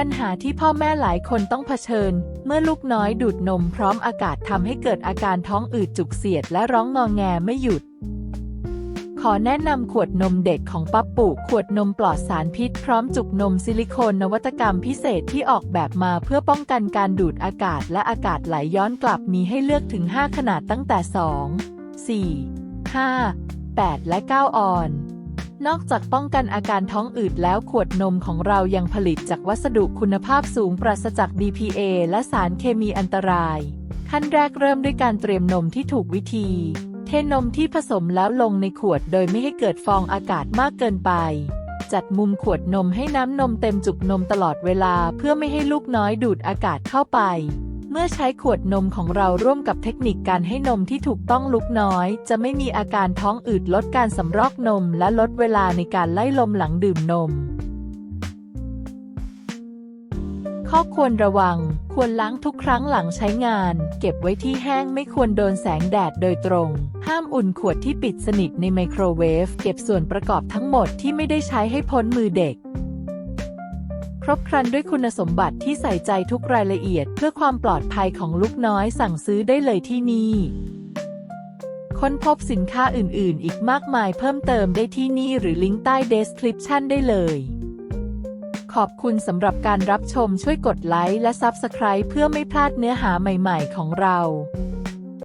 ปัญหาที่พ่อแม่หลายคนต้องเผชิญ เมื่อลูกน้อยดูดนมพร้อมอากาศทำให้เกิดอาการท้องอืดจุกเสียดและร้องงอแงไม่หยุด ขอแนะนำขวดนมเด็กของปั๊บปุขวดนมปลอดสารพิษพร้อมจุกนมซิลิโคนนวัตกรรมพิเศษที่ออกแบบมาเพื่อป้องกันการดูดอากาศและอากาศไหลย้อนกลับมีให้เลือกถึง 5 ขนาดตั้งแต่ 2 4 5 8 และ 9 ออน นอกจากป้องกันอาการท้องอืดแล้วขวดนมของเรายังผลิตจากวัสดุคุณภาพสูงปราศจาก BPA และสารเคมีอันตราย ขั้นแรกเริ่มด้วยการเตรียมนมที่ถูกวิธี เทนมที่ผสมแล้วลงในขวดโดยไม่ให้เกิดฟองอากาศมากเกินไป จัดมุมขวดนมให้น้ำนมเต็มจุกนมตลอดเวลาเพื่อไม่ให้ลูกน้อยดูดอากาศเข้าไป เมื่อใช้ขวดนมของเราร่วมกับเทคนิคการให้นมที่ถูกต้องลูกน้อย จะไม่มีอาการท้องอืดลดการสำรอกนม และลดเวลาในการไล่ลมหลังดื่มนม ข้อควรระวัง ควรล้างทุกครั้งหลังใช้งาน เก็บไว้ที่แห้งไม่ควรโดนแสงแดดโดยตรง ห้ามอุ่นขวดที่ปิดสนิทในไมโครเวฟ เก็บส่วนประกอบทั้งหมดที่ไม่ได้ใช้ให้พ้นมือเด็ก ครบครันด้วยคุณสมบัติที่ใส่ใจทุกรายละเอียด เพื่อความปลอดภัยของลูกน้อยสั่งซื้อได้เลยที่นี่ ค้นพบสินค้าอื่น ๆ อีกมากมายเพิ่มเติมได้ที่นี่หรือลิงก์ใต้ description ได้เลยขอบคุณสำหรับการรับชมช่วยกดไลค์และ Subscribe เพื่อไม่พลาดเนื้อหาใหม่ ๆ ของเรา